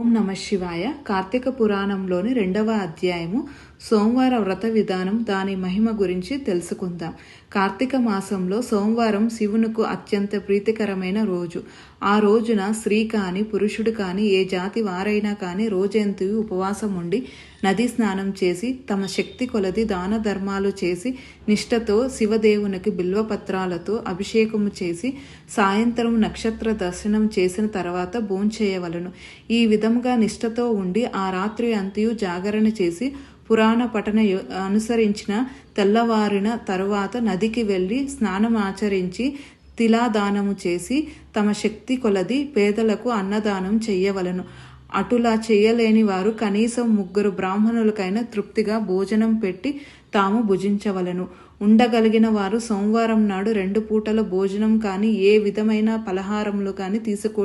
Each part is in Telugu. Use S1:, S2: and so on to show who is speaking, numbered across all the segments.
S1: ఓం నమ శివాయ. కార్తీక పురాణంలోని రెండవ అధ్యాయము సోమవార వ్రత విధానం దాని మహిమ గురించి తెలుసుకుందాం. కార్తీక మాసంలో సోమవారం శివునికి అత్యంత ప్రీతికరమైన రోజు. ఆ రోజున స్త్రీ కాని పురుషుడు కాని ఏ జాతి వారైనా కాని రోజంతు ఉపవాసం ఉండి నదీ స్నానం చేసి తమ శక్తి కొలది దాన ధర్మాలు చేసి నిష్ఠతో శివదేవునికి బిల్వపత్రాలతో అభిషేకము చేసి సాయంత్రం నక్షత్ర దర్శనం చేసిన తర్వాత భోంచేయవలను ఈ విధముగా నిష్ఠతో ఉండి ఆ రాత్రి అంతయు జాగరణ చేసి పురాణ పఠన అనుసరించిన తెల్లవారిన తరువాత నదికి వెళ్ళి స్నానం ఆచరించి తిలాదానము చేసి తమ శక్తి కొలది పేదలకు అన్నదానం చెయ్యవలను. అటులా చేయలేని వారు కనీసం ముగ్గురు బ్రాహ్మణులకైనా తృప్తిగా భోజనం పెట్టి తాము భుజించవలను. ఉండగలిగిన వారు సోమవారం నాడు రెండు పూటల భోజనం కానీ ఏ విధమైన పలహారములు కానీ తీసుకో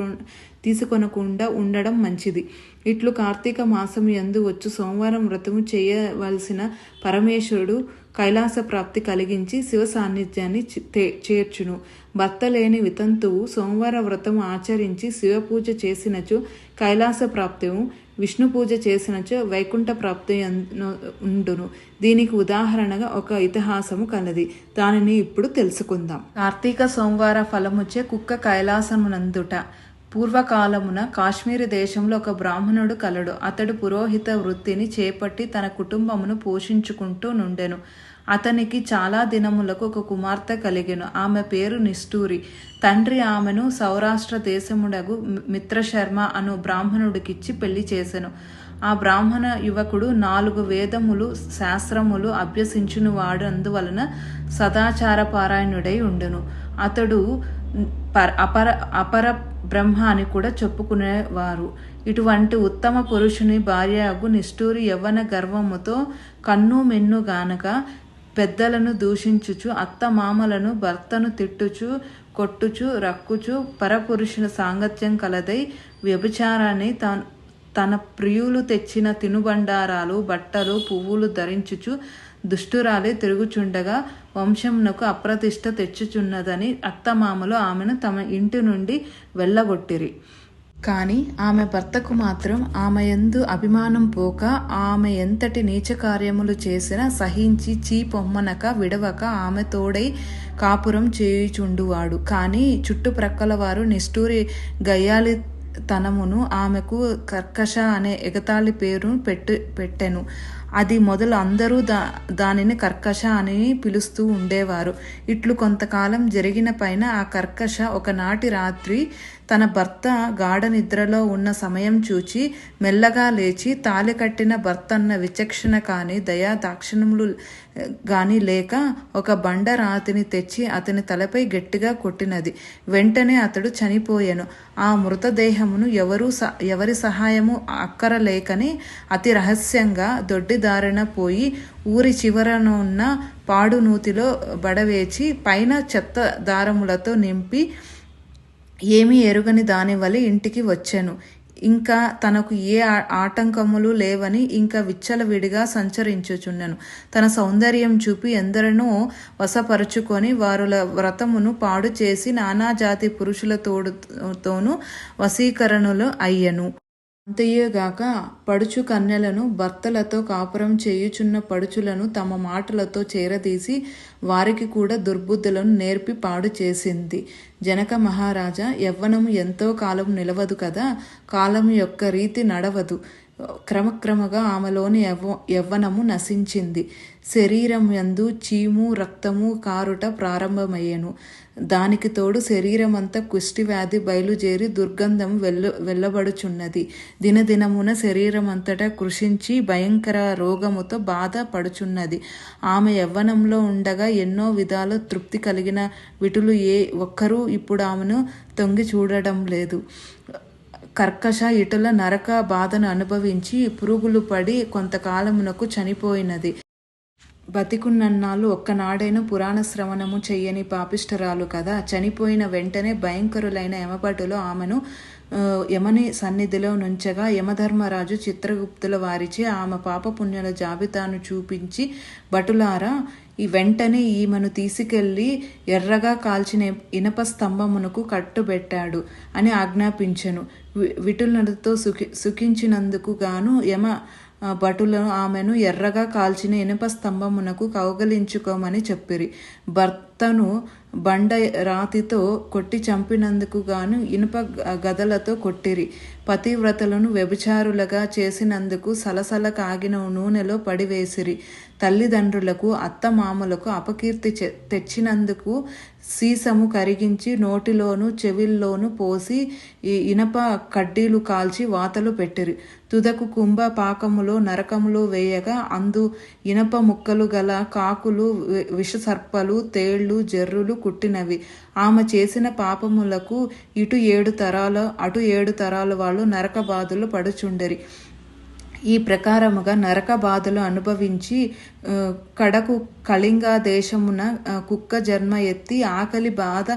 S1: తీసుకొనకుండా ఉండడం మంచిది. ఇట్లు కార్తీక మాసం ఎందు వచ్చు సోమవారం వ్రతము చేయవలసిన పరమేశ్వరుడు కైలాస ప్రాప్తి కలిగించి శివ సాన్నిధ్యాన్ని చేర్చును. భర్త లేని వితంతువు సోమవార వ్రతం ఆచరించి శివపూజ చేసినచో కైలాస ప్రాప్తిము విష్ణు పూజ చేసినచో వైకుంఠ ప్రాప్తి ఉండును. దీనికి ఉదాహరణగా ఒక ఇతిహాసము కలది. దానిని ఇప్పుడు తెలుసుకుందాం. కార్తీక సోమవార ఫలముచ్చే కుక్క కైలాసమునందుట పూర్వకాలమున కాశ్మీర దేశంలో ఒక బ్రాహ్మణుడు కలడు. అతడు పురోహిత వృత్తిని చేపట్టి తన కుటుంబమును పోషించుకుంటూ నుండెను. అతనికి చాలా దినములకు ఒక కుమార్తె కలిగెను. ఆమె పేరు నిష్ఠూరి. తండ్రి ఆమెను సౌరాష్ట్ర దేశముడగు మిత్రశర్మ అను బ్రాహ్మణుడికిచ్చి పెళ్ళి చేసెను. ఆ బ్రాహ్మణ యువకుడు నాలుగు వేదములు శాస్త్రములు అభ్యసించును వాడు అందువలన సదాచార పారాయణుడై ఉండును. అతడు పర అపర అపర బ్రహ్మ అని కూడా చెప్పుకునేవారు. ఇటువంటి ఉత్తమ పురుషుని భార్యకు నిష్ఠూరి యవ్వన గర్వముతో కన్ను మెన్ను గానక పెద్దలను దూషించుచు అత్త మామలను భర్తను తిట్టుచు కొట్టుచు రక్కుచు పరపురుషుల సాంగత్యం కలదై వ్యభిచారాన్ని తాను తన ప్రియులు తెచ్చిన తినుబండారాలు బట్టలు పువ్వులు ధరించుచు దుష్టురాలే తిరుగుచుండగా వంశమునకు అప్రతిష్ట తెచ్చుచున్నదని అత్తమామలు ఆమెను తమ ఇంటి నుండి వెళ్ళగొట్టిరి. కానీ ఆమె భర్తకు మాత్రం ఆమె ఎందు అభిమానం పోక ఆమె ఎంతటి నీచ కార్యములు చేసినా సహించి చీ పొమ్మనక విడవక ఆమె తోడై కాపురం చేయుచుండువాడు. కానీ చుట్టుప్రక్కల వారు నిష్ఠూరి గయ్యాలి తనమును ఆమెకు కర్కశ అనే ఎగతాళి పేరును పెట్టు పెట్టెను. అది మొదలు అందరూ దా దానిని కర్కశ అని పిలుస్తూ ఉండేవారు. ఇట్లు కొంతకాలం జరిగిన పైన ఆ కర్కశ ఒకనాటి రాత్రి తన భర్త గాఢ నిద్రలో ఉన్న సమయం చూచి మెల్లగా లేచి తాలి కట్టిన భర్త అన్న విచక్షణ కానీ దయా దాక్షిణములు గాని లేక ఒక బండ రాతిని తెచ్చి అతని తలపై గట్టిగా కొట్టినది. వెంటనే అతడు చనిపోయాను. ఆ మృతదేహమును ఎవరు ఎవరి సహాయము అక్కరలేకని అతి రహస్యంగా దొడ్డిదారిన పోయి ఊరి చివరన ఉన్న పాడు నూతిలో బడవేచి పైన చెత్త దారములతో నింపి ఏమీ ఎరుగని దానివల్ల ఇంటికి వచ్చాను. ఇంకా తనకు ఏ ఆ- ఆటంకములు లేవని ఇంకా విచ్చలవిడిగా సంచరించుచున్నాను. తన సౌందర్యం చూపి ఎందరినో వశపరుచుకొని వారుల వ్రతమును పాడు చేసి నానాజాతి పురుషులతోడుతోనూ వశీకరణలు అయ్యను. అంతయేగాక పడుచు కన్యలను భర్తలతో కాపురం చేయుచున్న పడుచులను తమ మాటలతో చేరదీసి వారికి కూడా దుర్బుద్ధులను నేర్పి పాడు చేసింది. జనక మహారాజా యవ్వనము ఎంతో కాలం నిలవదు కదా కాలం యొక్క రీతి నడవదు. క్రమక్రమగా ఆమెలోని యవ్వ యవ్వనము నశించింది. శరీరం యందు చీము రక్తము కారుట ప్రారంభమయ్యను. దానికి తోడు శరీరమంతా కుష్టి వ్యాధి బయలుజేరి దుర్గంధం వెళ్ళ వెళ్ళబడుచున్నది దినదినమున శరీరం అంతటా కృషించి భయంకర రోగముతో బాధ పడుచున్నది. ఆమె యవ్వనంలో ఉండగా ఎన్నో విధాల తృప్తి కలిగిన విటులు ఏ ఒక్కరూ ఇప్పుడు ఆమెను తొంగి చూడడం లేదు. కర్కశ ఇటుల నరక బాధను అనుభవించి పురుగులు పడి కొంతకాలమునకు చనిపోయినది. బతికున్నన్నాళ్ళు ఒక్కనాడైనా పురాణ శ్రవణము చెయ్యని పాపిష్టరాలు కదా. చనిపోయిన వెంటనే భయంకరులైన యమపటులు ఆమెను యమని సన్నిధిలో నుంచగా యమధర్మరాజు చిత్రగుప్తుల వారిచే ఆమె పాపపుణ్యుల జాబితాను చూపించి భటులారా ఈ వెంటనే ఈమెను తీసుకెళ్ళి ఎర్రగా కాల్చిన ఇనప స్తంభమునకు కట్టుబెట్టాడు అని ఆజ్ఞాపించెను. వి- విటులతో సుఖి సుఖించినందుకు గాను యమ భటులను ఆమెను ఎర్రగా కాల్చిన ఇనుప స్తంభమునకు కౌగలించుకోమని చెప్పిరి. భర్త భర్తను బండ రాతితో కొట్టి చంపినందుకు గాను ఇనుప గ- గదలతో కొట్టిరి. పతివ్రతలను వ్యభిచారులుగా చేసినందుకు సలసల కాగిన నూనెలో పడివేసిరి. తల్లిదండ్రులకు అత్తమామలకు అపకీర్తి చె- తెచ్చినందుకు సీసము కరిగించి నోటిలోను చెవిల్లోను పోసి ఈ ఇనప కడ్డీలు కాల్చి వాతలు పెట్టిరి. తుదకు కుంభ పాకములో నరకములో వేయగా అందు ఇనప ముక్కలు గల కాకులు విషసర్పలు తేళ్ళు జర్రులు కుట్టినవి. ఆమె చేసిన పాపములకు ఇటు ఏడు తరాల అటు ఏడు తరాల వాళ్ళు నరక బాధలు పడుచుండరి. ఈ ప్రకారముగా నరక బాధలు అనుభవించి కడకు కళింగ దేశమున కుక్క జన్మ ఎత్తి ఆకలి బాధ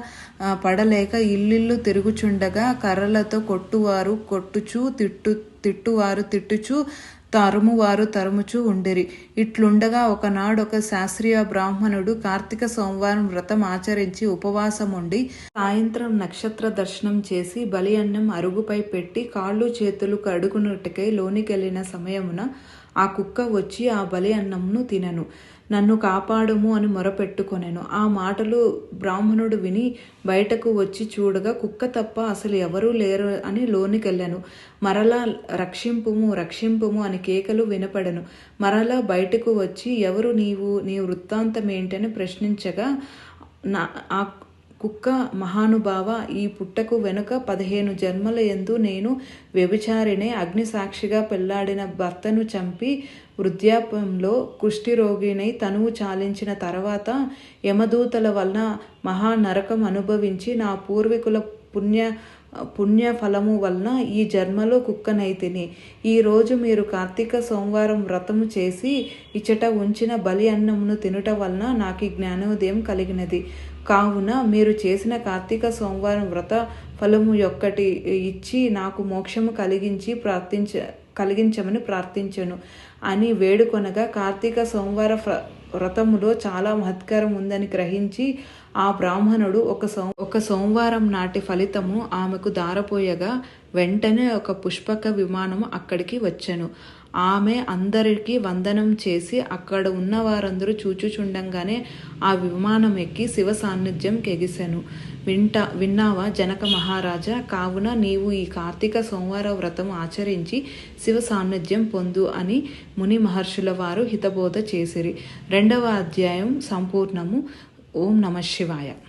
S1: పడలేక ఇల్లిల్లు తిరుగుచుండగా కర్రలతో కొట్టువారు కొట్టుచు తిట్టు తిట్టువారు తిట్టుచు తరుమువారు తరుముచూ ఉండిరి. ఇట్లుండగా ఒకనాడు ఒక శాస్త్రీయ బ్రాహ్మణుడు కార్తీక సోమవారం వ్రతం ఆచరించి ఉపవాసం ఉండి సాయంత్రం నక్షత్ర దర్శనం చేసి బలి అన్నం అరుగుపై పెట్టి కాళ్ళు చేతులు కడుగునట్టుకై లోనికెళ్ళిన సమయమున ఆ కుక్క వచ్చి ఆ బలి అన్నంను తినను. నన్ను కాపాడుము అని మొరపెట్టుకొనెను. ఆ మాటలు బ్రాహ్మణుడు విని బయటకు వచ్చి చూడగా కుక్క తప్ప అసలు ఎవరూ లేరు అని లోనికెళ్ళాను. మరలా రక్షింపుము రక్షింపుము అని కేకలు వినపడను. మరలా బయటకు వచ్చి ఎవరు నీవు నీ వృత్తాంతం ఏంటని ప్రశ్నించగా నా కుక్క మహానుభావ ఈ పుట్టకు వెనుక పదిహేను జన్మల ఎందు నేను వ్యభిచారినే అగ్నిసాక్షిగా పెళ్ళాడిన భర్తను చంపి వృద్ధాప్యంలో కుష్ఠిరోగినై తనువు చాలించిన తర్వాత యమదూతల వలన మహా నరకం అనుభవించి నా పూర్వీకుల పుణ్య పుణ్య ఫలము వలన ఈ జన్మలో కుక్కనైతిని. ఈరోజు మీరు కార్తీక సోమవారం వ్రతము చేసి ఇచ్చట ఉంచిన బలి అన్నమును తినుట వలన నాకు జ్ఞానోదయం కలిగినది. కావున మీరు చేసిన కార్తీక సోమవారం వ్రత ఫలము యొక్కటి ఇచ్చి నాకు మోక్షము కలిగించి ప్రార్థించ కలిగించమని ప్రార్థించను. అని వేడుకొనగా కార్తీక సోమవార వ్రతములో చాలా మహత్కరం ఉందని గ్రహించి ఆ బ్రాహ్మణుడు ఒక సో ఒక సోమవారం నాటి ఫలితము ఆమెకు దారపోయగా వెంటనే ఒక పుష్పక విమానం అక్కడికి వచ్చెను. ఆమె అందరికీ వందనం చేసి అక్కడ ఉన్న వారందరూ చూచుచుండంగానే ఆ విమానం ఎక్కి శివ సాన్నిధ్యం కెగిసెను. వింటా విన్నావా జనక మహారాజా? కావున నీవు ఈ కార్తీక సోమవార వ్రతం ఆచరించి శివ సాన్నిధ్యం పొందు అని ముని మహర్షుల వారు హితబోధ చేసిరి. రెండవ అధ్యాయం సంపూర్ణము. ఓం నమ శివాయ.